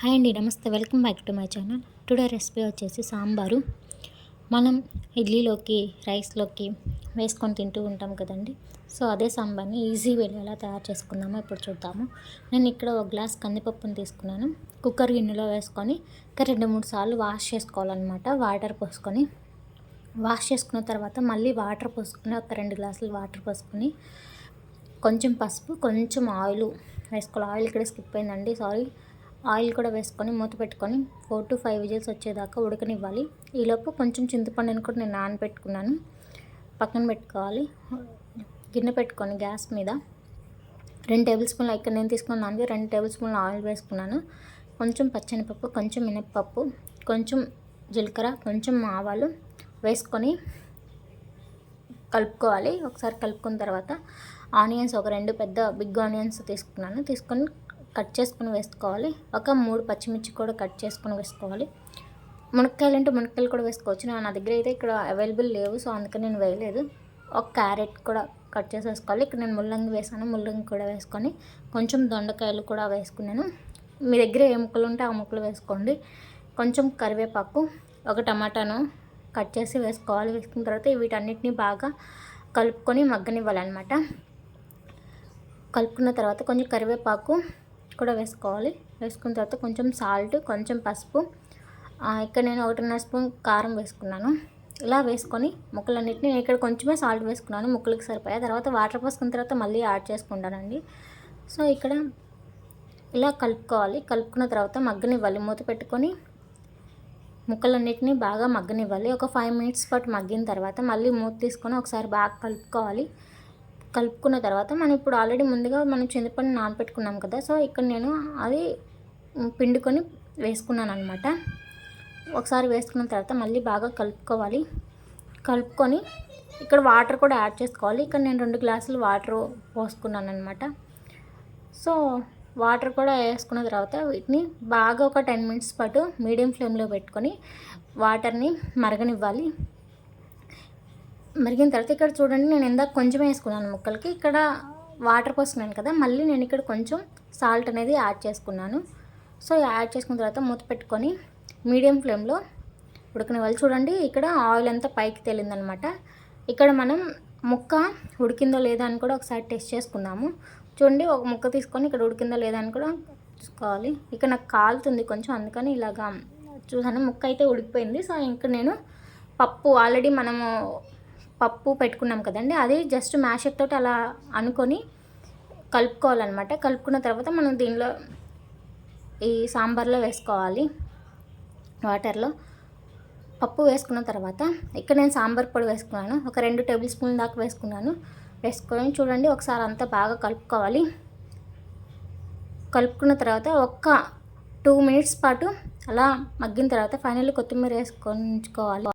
Hi అండి నమస్తే. Welcome back to my channel. Today recipe వచ్చేసి సాంబారు. మనం ఇడ్లీలోకి రైస్లోకి వేసుకొని తింటూ ఉంటాం కదండి. సో అదే సాంబార్ని ఈజీ వేలో ఎలా తయారు చేసుకుందామో ఇప్పుడు చూద్దాము. నేను ఇక్కడ ఒక గ్లాస్ కందిపప్పుని తీసుకున్నాను. కుక్కర్ గిన్నెలో వేసుకొని ఇంకా రెండు మూడు సార్లు వాష్ చేసుకోవాలన్నమాట. వాటర్ పోసుకొని వాష్ చేసుకున్న తర్వాత మళ్ళీ వాటర్ పోసుకుని ఒక రెండు గ్లాసులు వాటర్ పోసుకొని కొంచెం పసుపు కొంచెం ఆయిల్ వేసుకోవాలి. ఆయిల్ ఇక్కడ స్కిప్ అయిందండి. సారీ. ఆయిల్ కూడా వేసుకొని మూత పెట్టుకొని ఫోర్ టు ఫైవ్ విజిల్స్ వచ్చేదాకా ఉడకనివ్వాలి. ఈలోపు కొంచెం చింతపండుని కూడా నేను నానబెట్టుకున్నాను. పక్కన పెట్టుకోవాలి. గిన్నె పెట్టుకొని గ్యాస్ మీద రెండు టేబుల్ స్పూన్లు ఇక్కడ నేను తీసుకున్న దానికి రెండు టేబుల్ స్పూన్లు ఆయిల్ వేసుకున్నాను. కొంచెం పచ్చనిపప్పు కొంచెం మినప్పప్పు కొంచెం జీలకర్ర కొంచెం ఆవాలు వేసుకొని కలుపుకోవాలి. ఒకసారి కలుపుకున్న తర్వాత ఆనియన్స్ ఒక రెండు పెద్ద బిగ్ ఆనియన్స్ తీసుకున్నాను. తీసుకొని కట్ చేసుకుని వేసుకోవాలి. ఒక మూడు పచ్చిమిర్చి కూడా కట్ చేసుకుని వేసుకోవాలి. మునక్కాయలు అంటే మునక్కాయలు కూడా వేసుకోవచ్చు నా దగ్గర అయితే ఇక్కడ అవైలబుల్ లేవు సో అందుకని నేను వేయలేదు. ఒక క్యారెట్ కూడా కట్ చేసి వేసుకోవాలి ఇక్కడ నేను ముల్లంగి వేసాను ముల్లంగి కూడా వేసుకొని కొంచెం దొండకాయలు కూడా వేసుకున్నాను. మీ దగ్గర ఏ ముక్కలు ఉంటే ఆ ముక్కలు వేసుకోండి. కొంచెం కరివేపాకు ఒక టమాటాను కట్ చేసి వేసుకోవాలి. వేసుకున్న తర్వాత వీటన్నిటిని బాగా కలుపుకొని మగ్గనివ్వాలన్నమాట. కలుపుకున్న తర్వాత కొంచెం కరివేపాకు కూడా వేసుకోవాలి. వేసుకున్న తర్వాత కొంచెం సాల్ట్ కొంచెం పసుపు. ఇక్కడ నేను ఒకటిన్నర స్పూన్ కారం వేసుకున్నాను. ఇలా వేసుకొని ముక్కలన్నింటినీ నేను ఇక్కడ కొంచెమే సాల్ట్ వేసుకున్నాను. ముక్కలకి సరిపోయా తర్వాత వాటర్ పోసుకున్న తర్వాత మళ్ళీ యాడ్ చేసుకుంటానండి. సో ఇక్కడ ఇలా కలుపుకోవాలి. కలుపుకున్న తర్వాత మగ్గనివ్వాలి. మూత పెట్టుకొని ముక్కలన్నిటినీ బాగా మగ్గనివ్వాలి. ఒక ఫైవ్ మినిట్స్ పాటు మగ్గిన తర్వాత మళ్ళీ మూత తీసుకొని ఒకసారి బాగా కలుపుకోవాలి. కలుపుకున్న తర్వాత మనం ఇప్పుడు ఆల్రెడీ ముందుగా మనం చింతపండు నానపెట్టుకున్నాం కదా సో ఇక్కడ నేను అది పిండుకొని వేసుకున్నాను అనమాట ఒకసారి వేసుకున్న తర్వాత మళ్ళీ బాగా కలుపుకోవాలి. కలుపుకొని ఇక్కడ వాటర్ కూడా యాడ్ చేసుకోవాలి. ఇక్కడ నేను రెండు గ్లాసులు వాటర్ పోసుకున్నాను అనమాట సో వాటర్ కూడా వేసుకున్న తర్వాత వీటిని బాగా ఒక టెన్ మినిట్స్ పాటు మీడియం ఫ్లేమ్లో పెట్టుకొని వాటర్ని మరగనివ్వాలి. మరిగిన తర్వాత ఇక్కడ చూడండి నేను ఇందాక కొంచెం వేసుకున్నాను ముక్కలకి. ఇక్కడ వాటర్ పోసుకున్నాను కదా మళ్ళీ నేను ఇక్కడ కొంచెం సాల్ట్ అనేది యాడ్ చేసుకున్నాను. సో యాడ్ చేసుకున్న తర్వాత మూత పెట్టుకొని మీడియం ఫ్లేమ్లో ఉడికిన వాళ్ళు చూడండి ఇక్కడ ఆయిల్ అంతా పైకి తేలిందనమాట. ఇక్కడ మనం ముక్క ఉడికిందో లేదా అని కూడా ఒకసారి టెస్ట్ చేసుకుందాము. చూడండి ఒక ముక్క తీసుకొని ఇక్కడ ఉడికిందో లేదా అని కూడా చూసుకోవాలి. ఇక్కడ నాకు కాలుతుంది కొంచెం అందుకని ఇలాగా చూసాను ముక్క అయితే ఉడికిపోయింది. సో ఇంకా నేను పప్పు ఆల్రెడీ మనము పప్పు పెట్టుకున్నాం కదండి అది జస్ట్ మ్యాషర్ తోటి అలా అనుకొని కలుపుకోవాలన్నమాట. కలుపుకున్న తర్వాత మనం దీనిలో ఈ సాంబార్లో వేసుకోవాలి వాటర్లో. పప్పు వేసుకున్న తర్వాత ఇక్కడ నేను సాంబార్ పొడి వేసుకున్నాను ఒక రెండు టేబుల్ స్పూన్ దాకా వేసుకున్నాను. వేసుకొని చూడండి ఒకసారి అంతా బాగా కలుపుకోవాలి. కలుపుకున్న తర్వాత ఒక్క టూ మినిట్స్ పాటు అలా మగ్గిన తర్వాత ఫైనల్లీ కొత్తిమీర వేసుకొని ఉంచుకోవాలి